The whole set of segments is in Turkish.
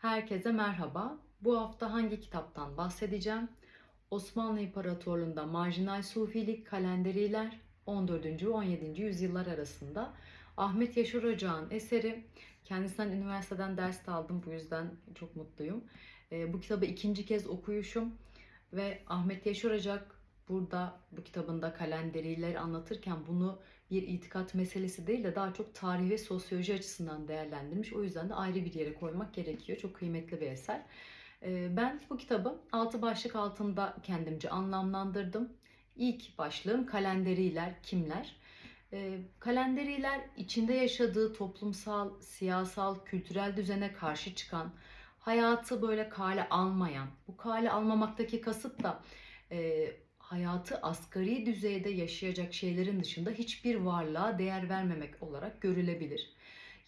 Herkese merhaba. Bu hafta hangi kitaptan bahsedeceğim? Osmanlı İmparatorluğu'nda marjinal sufilik kalenderiler 14. ve 17. yüzyıllar arasında Ahmet Yaşar Ocak'ın eseri. Kendisinden üniversiteden ders de aldım bu yüzden çok mutluyum. Ee, bu kitabı ikinci kez okuyuşum ve Ahmet Yaşar Ocak burada bu kitabında kalenderileri anlatırken bunu bir itikat meselesi değil de daha çok tarih ve sosyoloji açısından değerlendirmiş. O yüzden de ayrı bir yere koymak gerekiyor. Çok kıymetli bir eser. Ee, Ben bu kitabı altı başlık altında kendimce anlamlandırdım. İlk başlığım kalenderiler kimler? Ee, Kalenderiler içinde yaşadığı toplumsal, siyasal, kültürel düzene karşı çıkan, hayatı böyle kale almayan, bu kale almamaktaki kasıt da e, hayatı asgari düzeyde yaşayacak şeylerin dışında hiçbir varlığa değer vermemek olarak görülebilir.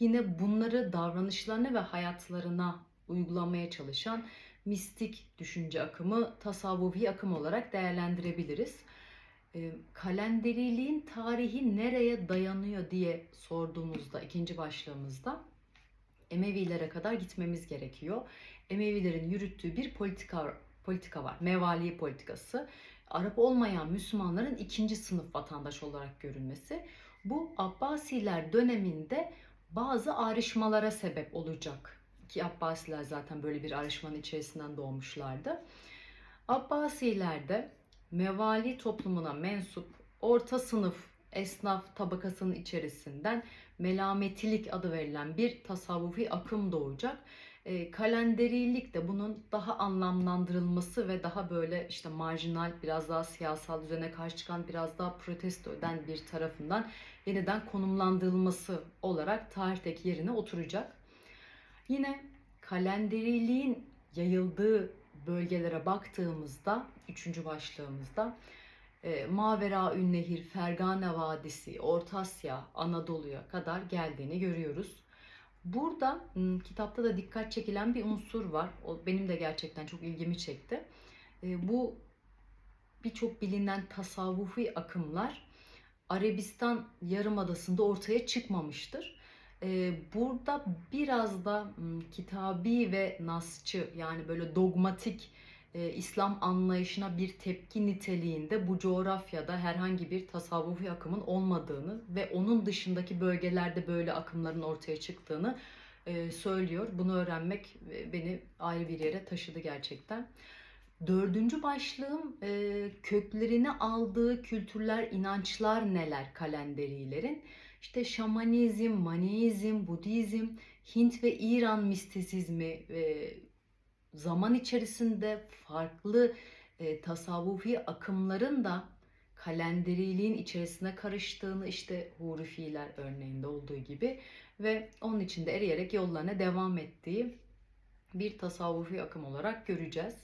Yine bunları davranışlarına ve hayatlarına uygulamaya çalışan mistik düşünce akımı, tasavvufi akım olarak değerlendirebiliriz. E, kalenderiliğin tarihi nereye dayanıyor diye sorduğumuzda ikinci başlığımızda Emevilere kadar gitmemiz gerekiyor. Emevilerin yürüttüğü bir politika politika var. Mevali politikası. Arap olmayan Müslümanların ikinci sınıf vatandaş olarak görülmesi. Bu Abbasiler döneminde bazı ayrışmalara sebep olacak. Ki Abbasiler zaten böyle bir ayrışmanın içerisinden doğmuşlardı. Abbasilerde mevali toplumuna mensup orta sınıf esnaf tabakasının içerisinden melametilik adı verilen bir tasavvufi akım doğacak. E, kalenderilik de bunun daha anlamlandırılması ve daha böyle işte marjinal, biraz daha siyasal düzene karşı çıkan, biraz daha protesto eden bir tarafından yeniden konumlandırılması olarak tarihteki yerine oturacak. Yine kalenderiliğin yayıldığı bölgelere baktığımızda, üçüncü başlığımızda e, Mavera Ünnehir, Fergane Vadisi, Orta Asya, Anadolu'ya kadar geldiğini görüyoruz. Burada m, kitapta da dikkat çekilen bir unsur var. O benim de gerçekten çok ilgimi çekti. Bu birçok bilinen tasavvufi akımlar Arabistan Yarımadası'nda ortaya çıkmamıştır. Burada biraz da m, kitabi ve nasçı yani böyle dogmatik e, İslam anlayışına bir tepki niteliğinde bu coğrafyada herhangi bir tasavvufi akımın olmadığını ve onun dışındaki bölgelerde böyle akımların ortaya çıktığını e, söylüyor. Bunu öğrenmek e, beni ayrı bir yere taşıdı gerçekten. Dördüncü başlığım e, köklerini aldığı kültürler, inançlar neler kalenderilerin? İşte şamanizm, maneizm, Budizm, Hint ve İran mistisizmi, e, zaman içerisinde farklı e, tasavvufi akımların da kalenderiliğin içerisine karıştığını işte Hurufiler örneğinde olduğu gibi ve onun içinde eriyerek yollarına devam ettiği bir tasavvufi akım olarak göreceğiz.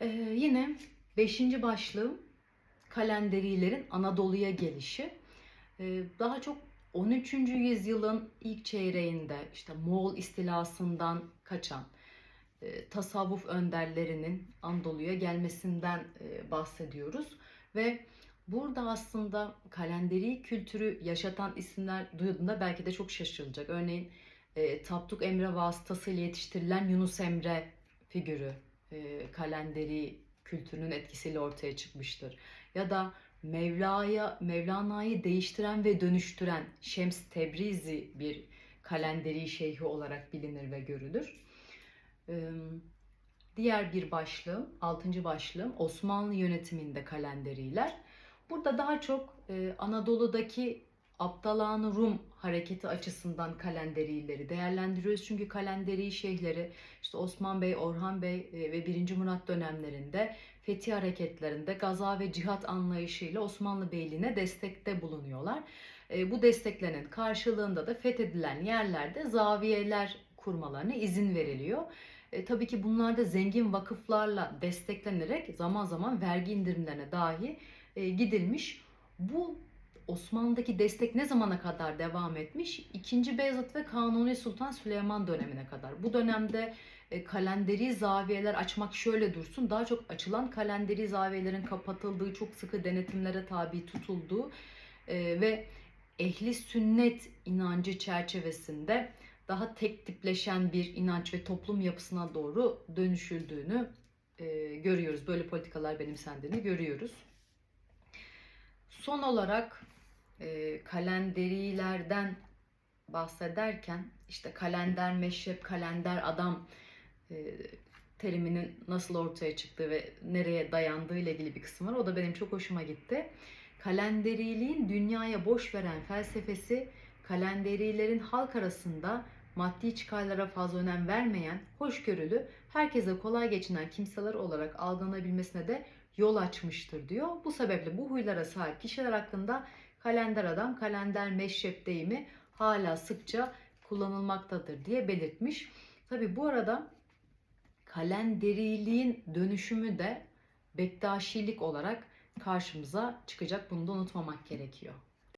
Ee, yine beşinci başlığım kalenderilerin Anadolu'ya gelişi. Ee, daha çok 13. yüzyılın ilk çeyreğinde işte Moğol istilasından kaçan e, tasavvuf önderlerinin Anadolu'ya gelmesinden e, bahsediyoruz ve burada aslında kalenderi kültürü yaşatan isimler duyulduğunda belki de çok şaşırılacak. Örneğin e, Tapduk Emre vasıtasıyla yetiştirilen Yunus Emre figürü e, kalenderi kültürünün etkisiyle ortaya çıkmıştır. Ya da Mevla'ya Mevlana'yı değiştiren ve dönüştüren Şems Tebrizi bir kalenderi şeyhi olarak bilinir ve görülür. Diğer bir başlığım, altıncı başlığım Osmanlı yönetiminde kalenderiler. Burada daha çok Anadolu'daki Abdalan Rum hareketi açısından kalenderileri değerlendiriyoruz. Çünkü kalenderi şeyhleri işte Osman Bey, Orhan Bey ve 1. Murat dönemlerinde fethi hareketlerinde gaza ve cihat anlayışıyla Osmanlı Beyliğine destekte bulunuyorlar. Bu desteklerin karşılığında da fethedilen yerlerde zaviyeler kurmalarına izin veriliyor. E, tabii ki bunlar da zengin vakıflarla desteklenerek zaman zaman vergi indirimlerine dahi e, gidilmiş. Bu Osmanlı'daki destek ne zamana kadar devam etmiş? 2. Beyazıt ve Kanuni Sultan Süleyman dönemine kadar. Bu dönemde e, kalenderi zaviyeler açmak şöyle dursun. Daha çok açılan kalenderi zaviyelerin kapatıldığı, çok sıkı denetimlere tabi tutulduğu e, ve ehli sünnet inancı çerçevesinde daha tek tipleşen bir inanç ve toplum yapısına doğru dönüşüldüğünü e, görüyoruz. Böyle politikalar benimsendiğini görüyoruz. Son olarak e, kalenderilerden bahsederken işte kalender meşrep, kalender adam e, teriminin nasıl ortaya çıktığı ve nereye dayandığı ile ilgili bir kısım var. O da benim çok hoşuma gitti. Kalenderiliğin dünyaya boş veren felsefesi kalenderilerin halk arasında maddi çıkarlara fazla önem vermeyen, hoşgörülü, herkese kolay geçinen kimseler olarak algılanabilmesine de yol açmıştır diyor. Bu sebeple bu huylara sahip kişiler hakkında kalender adam, kalender meşrep deyimi hala sıkça kullanılmaktadır diye belirtmiş. Tabi bu arada kalenderiliğin dönüşümü de Bektaşilik olarak karşımıza çıkacak. Bunu da unutmamak gerekiyor.